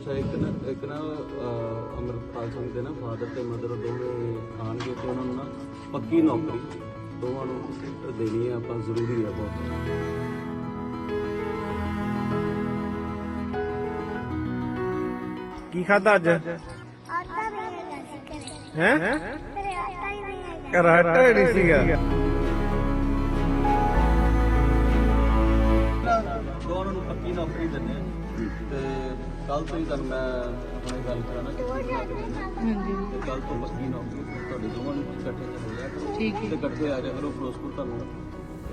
ਅੱਛਾ ਇੱਕ ਨਾ ਇੱਕ ਨਾ ਅਹ, ਅੰਮ੍ਰਿਤਪਾਲ ਸਿੰਘ ਦੇ ਨਾ ਫਾਦਰ ਤੇ ਮਦਰ ਦੋਵੇਂ ਆਣਗੇ ਤੇ ਉਹਨਾਂ ਨੂੰ ਨਾ ਪੱਕੀ ਨੌਕਰੀ ਦੋਵਾਂ ਨੂੰ ਦੇਣੀ ਹੈ ਆਪਾਂ ਜ਼ਰੂਰੀ ਹੈ ਬਹੁਤ। ਕੀ ਖਾਦਾ ਅੱਜ? ਆਟਾ ਵੀ ਹੈਗਾ ਸੀ ਘਰੇ। ਹੈ? ਘਰੇ ਆਟਾ ਹੀ ਨਹੀਂ ਹੈਗਾ। ਕਰਾਟਾ ਹੀ ਨਹੀਂ ਸੀਗਾ। ਪੱਕੀ ਨੌਕਰੀ ਦਿੰਦੇ ਆ ਤੇ ਕੱਲ ਤੋਂ ਹੀ ਤੁਹਾਨੂੰ ਮੈਂ ਹੁਣੇ ਗੱਲ ਕਰਾਣਾ ਕਿ ਹਾਂਜੀ। ਤੇ ਕੱਲ ਤੋਂ ਪੱਕੀ ਨੌਕਰੀ ਤੁਹਾਡੇ ਦੋਵਾਂ ਨੂੰ ਇਕੱਠੇ ਚੱਲ ਜਾਇਆ ਕਰੋ ਠੀਕ ਹੈ। ਤੇ ਇਕੱਠੇ ਆ ਜਾ ਕਰੋ ਫਿਰੋਜ਼ਪੁਰ ਤੁਹਾਨੂੰ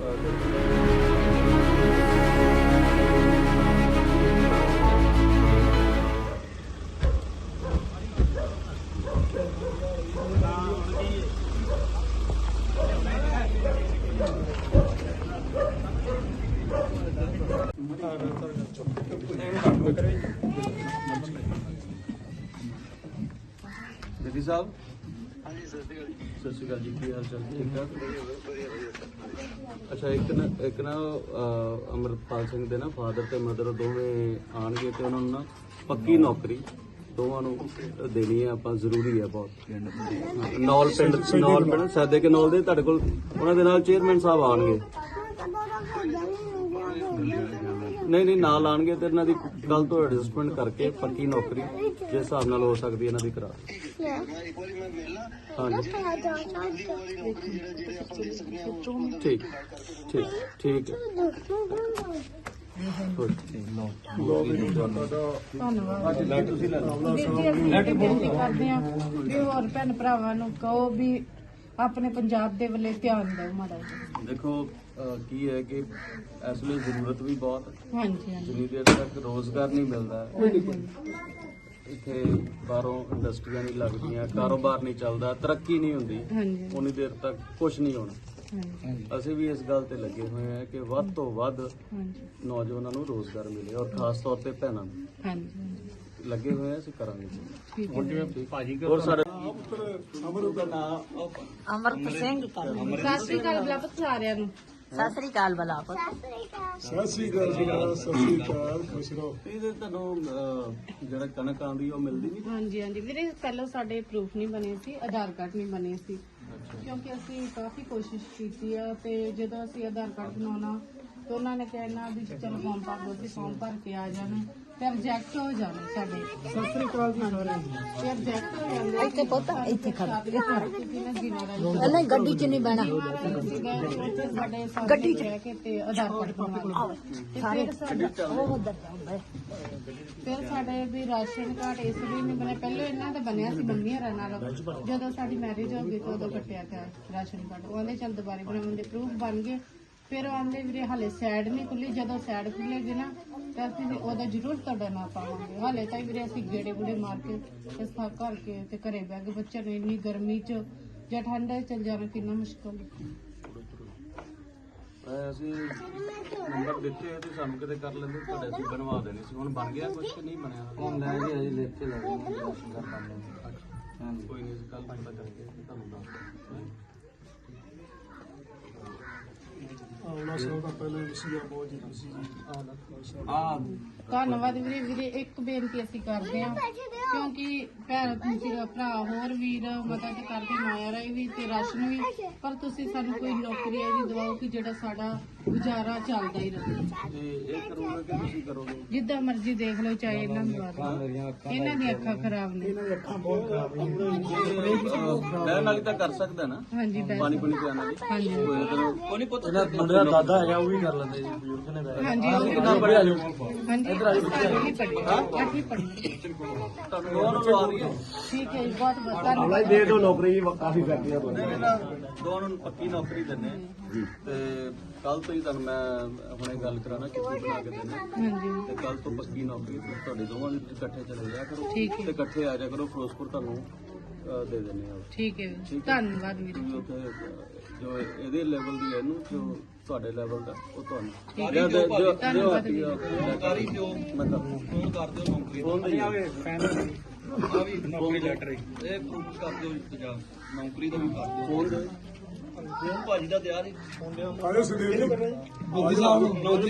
ਅਹ, ਜੱਗੀ ਸਾਹਿਬ। ਹਾਂਜੀ ਸਤਿ ਸ਼੍ਰੀ ਅਕਾਲ ਜੀ ਕੀ ਹਾਲ ਚਾਲ? ਠੀਕ ਠਾਕ? ਅੱਛਾ ਇੱਕ ਨਾ ਇੱਕ ਨਾ ਅਹ, ਅੰਮ੍ਰਿਤਪਾਲ ਸਿੰਘ ਦੇ ਨਾ ਫਾਦਰ ਤੇ ਮਦਰ ਦੋਵੇਂ ਆਣਗੇ ਤੇ ਉਹਨਾਂ ਨੂੰ ਨਾ ਪੱਕੀ ਨੌਕਰੀ ਦੋਵਾਂ ਨੂੰ ਦੇਣੀ ਹੈ ਆਪਾਂ ਜ਼ਰੂਰੀ ਹੈ ਬਹੁਤ। ਹਾਂ, ਨੌਲ ਪਿੰਡ ਨੌਲ ਪਿੰਡ ਸਾਦੇ ਕੇ ਨੌਲ ਦੇ ਤੁਹਾਡੇ ਕੋਲ ਉਹਨਾਂ ਦੇ ਨਾਲ ਚੇਅਰਮੈਨ ਸਾਹਿਬ ਆਣਗੇ ਨਹੀਂ ਨਹੀਂ ਨਾਲ ਆਣਗੇ ਤੇ ਇਹਨਾਂ ਦੀ ਕੱਲ ਤੋਂ ਐਡਜਸਟਮੈਂਟ ਕਰਕੇ ਪੱਕੀ ਨੌਕਰੀ ਜਿਸ ਹਿਸਾਬ ਨਾਲ ਹੋ ਸਕਦੀ ਇਹਨਾਂ ਦੀ ਕਰਾ ਹਾਂਜੀ ਠੀਕ ਠੀਕ ਠੀਕ ਹੋਰ। ਭੈਣ ਭਰਾਵਾਂ ਨੂੰ ਕਹੋ ਵੀ ਆਪਣੇ ਪੰਜਾਬ ਦੇ ਵੱਲੇ ਧਿਆਨ ਦਿਓ ਮਾੜਾ ਜਿਹਾ। ਦੇਖੋ ਕੀ ਹੈ ਕਿ ਇਸ ਵੇਲੇ ਜ਼ਰੂਰਤ ਵੀ ਬਹੁਤ ਹੈ। ਹਾਂਜੀ ਹਾਂਜੀ। ਜਿੰਨੀ ਦੇਰ ਤੱਕ ਰੋਜ਼ਗਾਰ ਨਹੀਂ ਮਿਲਦਾ ਇੱਥੇ ਬਾਹਰੋਂ ਇੰਡਸਟਰੀਆਂ ਨਹੀਂ ਲੱਗਦੀਆਂ ਕਾਰੋਬਾਰ ਨਹੀਂ ਚੱਲਦਾ ਤਰੱਕੀ ਨਹੀਂ ਹੁੰਦੀ। ਹਾਂਜੀ। ਉਨੀ ਦੇਰ ਤੱਕ ਕੁਝ ਨਹੀਂ ਹੋਣਾ। ਹਾਂਜੀ। ਅਸੀਂ ਵੀ ਇਸ ਗੱਲ ਤੇ ਲੱਗੇ ਹੋਏ ਹਾਂ ਕਿ ਵੱਧ ਤੋਂ ਵੱਧ ਹਾਂਜੀ। ਨੌਜਵਾਨਾਂ ਨੂੰ ਰੋਜ਼ਗਾਰ ਮਿਲੇ ਔਰ ਖਾਸ ਤੌਰ ਤੇ ਭੈਣਾਂ ਨੂੰ। ਹਾਂਜੀ ਲੱਗੇ ਹੋਏ ਹਾਂ ਅਸੀਂ ਕਰਾਂਗੇ। ਠੀਕ ਹੈ। ਭਾਜੀ ਹੋਰ ਸਾਡੇ ਅਮਰਤ ਸਿੰਘ। ਸਤਿ ਸ਼੍ਰੀ ਅਕਾਲ ਬਲਾਪਤ ਸਾਰਿਆਂ ਨੂੰ। ਸਤਿ ਸ੍ਰੀ ਅਕਾਲ ਬਲਾ ਸਤਿ ਸ੍ਰੀ ਅਕਾਲ। ਜੀ ਸਤਿ ਸ੍ਰੀ ਅਕਾਲ ਖੁਸ਼ ਰਹੋ। ਇਹਦੇ ਤੁਹਾਨੂੰ ਅਹ, ਜਿਹੜਾ ਕਣਕ ਆਉਂਦੀ ਉਹ ਮਿਲਦੀ ਨਹੀਂ? ਹਾਂਜੀ ਹਾਂਜੀ। ਵੀਰੇ ਪਹਿਲਾਂ ਸਾਡੇ ਪ੍ਰੂਫ ਨਹੀਂ ਬਣੇ ਸੀ ਆਧਾਰ ਕਾਰਡ ਨਹੀਂ ਬਣੇ ਸੀ। ਕਿਉਂਕਿ ਅਸੀਂ ਕਾਫੀ ਕੋਸ਼ਿਸ਼ ਕੀਤੀ ਆ ਤੇ ਜਦੋਂ ਅਸੀਂ ਆਧਾਰ ਕਾਰਡ ਬਣਾਉਣਾ ਤੇ ਉਹਨਾਂ ਨੇ ਕਹਿਣਾ ਵੀ ਚਲੋ ਫਾਰਮ ਭਰ ਦਿਓ ਅਸੀਂ ਫਾਰਮ ਭਰ ਕੇ ਆ ਜਾਣਾ। ਤੇ ਰਿਜੈਕਟ ਹੋ ਜਾਣੇ ਸਾਡੇ। ਸਤਿ ਸ੍ਰੀ ਅਕਾਲ ਜੀ ਸਾਰਿਆਂ ਨੂੰ ਤੇ ਰਿਜੈਕਟ ਹੋ ਜਾਂਦੇ ਇੱਥੇ ਪੁੱਤ ਇੱਥੇ ਖੜ ਨਹੀਂ ਨਹੀਂ ਗੱਡੀ 'ਚ ਨਹੀਂ ਬਹਿਣਾ। ਸਾਡੇ ਗੱਡੀ ਚ। ਰਹਿ ਕੇ ਤੇ ਆਧਾਰ ਕਾਰਡ ਬਣਵਾ ਤੇ ਫਿਰ ਸਾਡਾ ਉਹ ਉਧਰ ਜਾਂਦਾ ਫਿਰ ਸਾਡੇ ਵੀ ਰਾਸ਼ਨ ਕਾਰਡ ਇਸ ਲਈ ਨਹੀਂ ਬਣਿਆ। ਪਹਿਲਾਂ ਇਹਨਾਂ ਦਾ ਬਣਿਆ ਸੀ ਮੰਮੀ ਹਰਾਂ ਨਾਲ। ਜਦੋਂ ਸਾਡੀ ਮੈਰਿਜ ਹੋ ਗਈ ਤਾਂ ਉਦੋਂ ਕੱਟਿਆ ਗਿਆ ਰਾਸ਼ਨ ਕਾਰਡ। ਉਹਦੇ ਚੱਲ ਦੁਬਾਰੇ ਬਣਾਉਂਦੇ ਪ੍ਰੂਫ ਬਣ ਗਏ। ਫਿਰ ਉਹ ਆਂਦੇ ਵੀਰੇ ਹਾਲੇ ਸਾਈਡ ਨਹੀਂ ਖੁੱਲੀ ਜਦੋਂ ਸਾਈਡ ਖੁੱਲੇਗੀ ਨਾ ਤਾਂ ਅਸੀਂ ਵੀ ਉਹਦਾ ਜ਼ਰੂਰ ਤੁਹਾਡਾ ਨਾਂ ਪਾਵਾਂਗੇ। ਹਾਲੇ ਤਾਂ ਵੀਰੇ ਅਸੀਂ ਗੇੜੇ ਗੁੜੇ ਮਾਰ ਕੇ ਇਸ ਥਾਂ ਘਰ ਕੇ ਤੇ ਘਰੇ ਬਹਿ ਕੇ ਬੱਚਿਆਂ ਨੂੰ ਇੰਨੀ ਗਰਮੀ 'ਚ ਜਾਂ ਠੰਡਾ 'ਚ ਚੱਲ ਜਾਣਾ ਕਿੰਨਾ ਮੁਸ਼ਕਲ। ਹੈ ਅਹ, ਅਸੀਂ ਨੰਬਰ ਦਿੱਤੇ ਹੋਏ ਤੇ ਸਾਨੂੰ ਕਿਤੇ ਕਰ ਲੈਂਦੇ ਤੁਹਾਡੇ ਅਸੀਂ ਬਣਵਾ ਦੇਣੇ ਸੀ। ਹੁਣ ਬਣ ਗਿਆ ਕੁਝ ਕਿ ਨਹੀਂ ਬਣਿਆ? ਲੈ ਜੀ ਅਜੇ ਲਿਖ ਕੇ ਲੈ ਗਏ ਕੋਈ ਨਹੀਂ ਕੱਲ ਪਤਾ ਕਰਕੇ ਤੇ ਤੁਹਾਨੂੰ ਦੱਸ ਸਭ ਤੋਂ ਪਹਿਲੇ ਵਿਸ਼ਾ ਬਹੁਤ ਜੀ। ਤੁਸੀਂ ਆ ਧੰਨਵਾਦ ਵੀਰੇ ਵੀਰੇ ਇੱਕ ਬੇਨਤੀ ਅਸੀਂ ਕਰਦੇ ਹਾਂ ਕਿਉਂਕਿ ਭੈਣ ਤੁਸੀਂ ਭਰਾ ਹੋਰ ਵੀਰ ਮਦਦ ਕਰਦੇ ਮਾਇਆ ਰਾਈ ਵੀ ਤੇ ਰਾਸ਼ਨ ਵੀ ਪਰ ਤੁਸੀਂ ਸਾਨੂੰ ਕੋਈ ਨੌਕਰੀ ਵੀ ਦਿਵਾਓ ਕਿ ਜਿਹੜਾ ਸਾਡਾ ਗੁਜ਼ਾਰਾ ਚੱਲਦਾ ਹੀ ਰਹੇ। ਤੇ ਇਹ ਕਰੋਗੇ ਕਿ ਤੁਸੀਂ ਕਰੋਗੇ? ਜਿੱਦਾਂ ਮਰਜ਼ੀ ਦੇਖ ਲਓ ਚਾਹੇ ਇਹਨਾਂ ਨੂੰ ਦਿਓ ਇਹਨਾਂ ਦੀਆਂ ਅੱਖਾਂ ਖਰਾਬ ਨੇ। ਲੈਣ ਵਾਲੀ ਤਾਂ ਕਰ ਸਕਦਾ ਨਾ। ਹਾਂਜੀ ਪਾਣੀ ਪੁਣੀ ਪਿਆਣਾ ਜੀ ਹਾਂਜੀ। ਕੋਈ ਨਹੀਂ ਪੁੱਤ ਮੁੰਡੇ ਦਾ ਦਾਦਾ ਹੈਗਾ ਉਹ ਵੀ ਕਰ ਲੈਂਦੇ ਜੀ ਬਜ਼ੁਰਗ ਨੇ ਹਾਂਜੀ ਉਹ ਵੀ ਕਿੰਨਾ ਪੜਿਆ ਜੀ? ਹਾਂਜੀ ਅੱਠਵੀਂ ਪੜ੍ਹੀ ਅੱਠਵੀਂ ਪੜ੍ਹੀ ਤੁਹਾਨੂੰ ਦੋਵਾਂ ਨੂੰ ਲਵਾ ਦਈਏ ਠੀਕ ਹੈ ਜੀ ਬਹੁਤ ਬਹੁਤ ਧੰਨਵਾਦ। ਦੇ ਦਿਓ ਨੌਕਰੀ ਕਾਫੀ ਫੈਕਟਰੀਆਂ ਤੋਂ ਨਹੀਂ ਨਾ ਪੱਕੀ ਨੌਕਰੀ ਦਿੰਦੇ ਆ। ਤੇ ਕੱਲ ਤੋਂ ਹੀ ਤੁਹਾਨੂੰ ਮੈਂ ਹੁਣੇ ਗੱਲ ਕਰਾਣਾ ਕਿੱਥੇ ਬਣਾ ਕੇ ਦੇਣਾ ਹਾਂਜੀ। ਤੇ ਕੱਲ ਤੋਂ ਪੱਕੀ ਨੌਕਰੀ ਤੇ ਤੁਹਾਡੇ ਦੋਵਾਂ ਦੀ ਇਕੱਠੇ ਚਲੇ ਜਾਇਆ ਕਰੋ ਹੈ। ਤੇ ਇਕੱਠੇ ਆ ਜਾ ਕਰੋ ਫਿਰੋਜ਼ਪੁਰ ਤੁਹਾਨੂੰ ਅਹ, ਦੇ ਦਿੰਦੇ ਆ ਠੀਕ ਹੈ। ਵੀਰ। ਧੰਨਵਾਦ ਵੀਰੇ ਅਹ, ਜੋ ਇਹਦੇ ਲੈਵਲ ਦੀ ਹੈ ਇਹਨੂੰ ਜੋ ਤੁਹਾਡੇ ਲੈਵਲ ਦਾ ਉਹ ਤੁਹਾਨੂੰ ਠੀਕ ਜੋ- ਜੋ- ਜੋ- ਧੰਨਵਾਦ ਜੋ ਜੋ। ਮਤਲਬ ਫੋਨ ਕਰ ਦਿਓ ਨੌਕਰੀ ਫੋਨ ਨਹੀਂ ਆਵੇ ਆ। ਵੀ ਨੌਕਰੀ ਲੈਟਰ ਇਹ ਪ੍ਰੂਫ ਕਰ ਦਿਓ ਇੰਤਜ਼ਾਮ ਨੌਕਰੀ ਦਾ ਵੀ ਕਰ ਦਿਓ। ਫੋਨ ਦੇ। ਫੋਨ ਭਾਜੀ ਦਾ ਤਿਆਰ ਹੀ। ਫੋਨ ਦੇ ਆਇਓ ਸੁਨੀਲ ਜੀ। ਨੌਕਰੀ